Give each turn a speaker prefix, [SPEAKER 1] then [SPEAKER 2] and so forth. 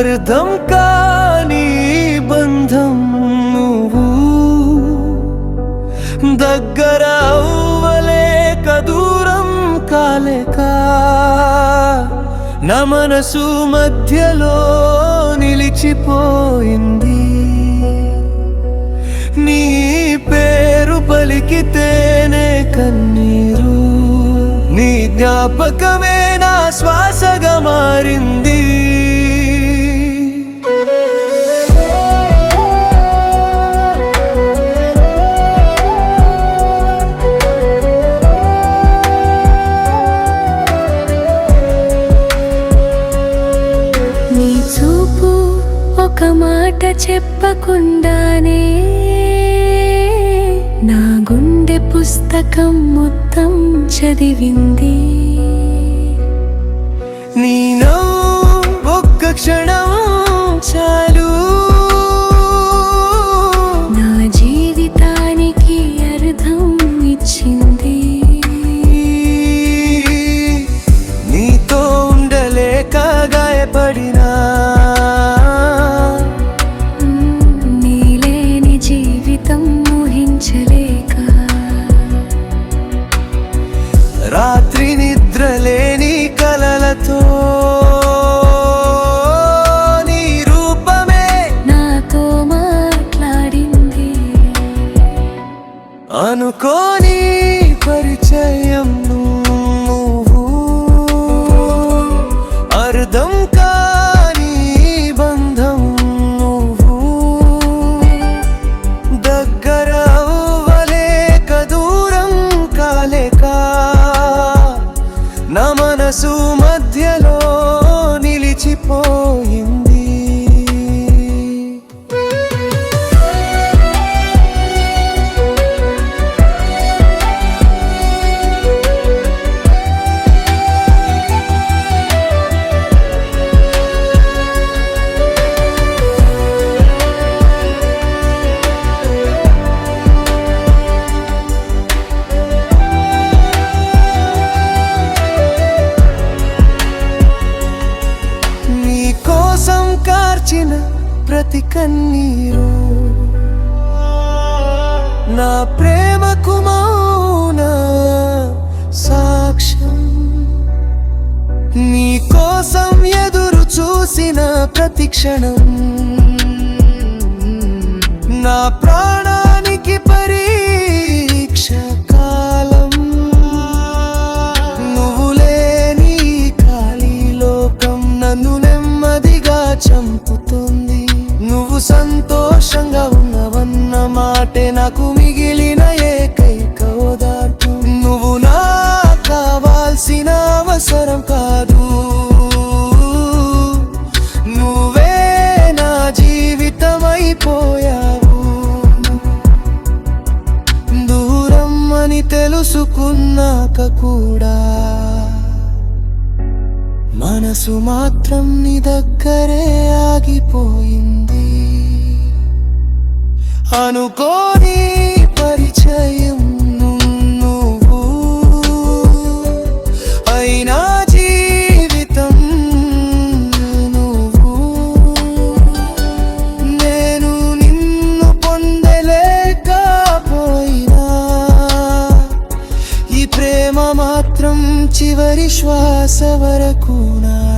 [SPEAKER 1] అర్థం కాని బంధం నువ్వు. దగ్గర అవ్వలేక దూరం కాలేక నా మనసు మధ్యలో నిలిచిపోయింది. నీ పేరు పలికితేనే కన్నీరు. నీ జ్ఞాపకమే నా శ్వాసగా మారింది.
[SPEAKER 2] ఒక మాట చెప్పకుండానే నా గుండె పుస్తకం మొత్తం చదివింది.
[SPEAKER 1] నీ కలలతో నీ రూపమే.
[SPEAKER 2] నాతో మాట్లాడింది.
[SPEAKER 1] అనుకోని పరిచయం. ప్రతి కన్నీరు. నా ప్రేమకు మౌన సాక్ష్యం. నీ కోసం ఎదురు చూసిన ప్రతి క్షణం. సంతోషంగా ఉన్నవన్న మాటే నాకు మిగిలిన ఏకైక ఓదార్పు. నువ్వు నా కావాల్సిన అవసరం కాదు. నువ్వే నా జీవితం అయిపోయావు దూరం అని తెలుసుకున్నాక కూడా మనసు మాత్రం నీ దగ్గరే ఆగిపోయింది. అనుకోని పరిచయం నువ్వు. అయినా జీవితం నువ్వు. నేను నిన్ను పొందలేకపోయినా. ఈ ప్రేమ మాత్రం చివరి శ్వాస వరకునా?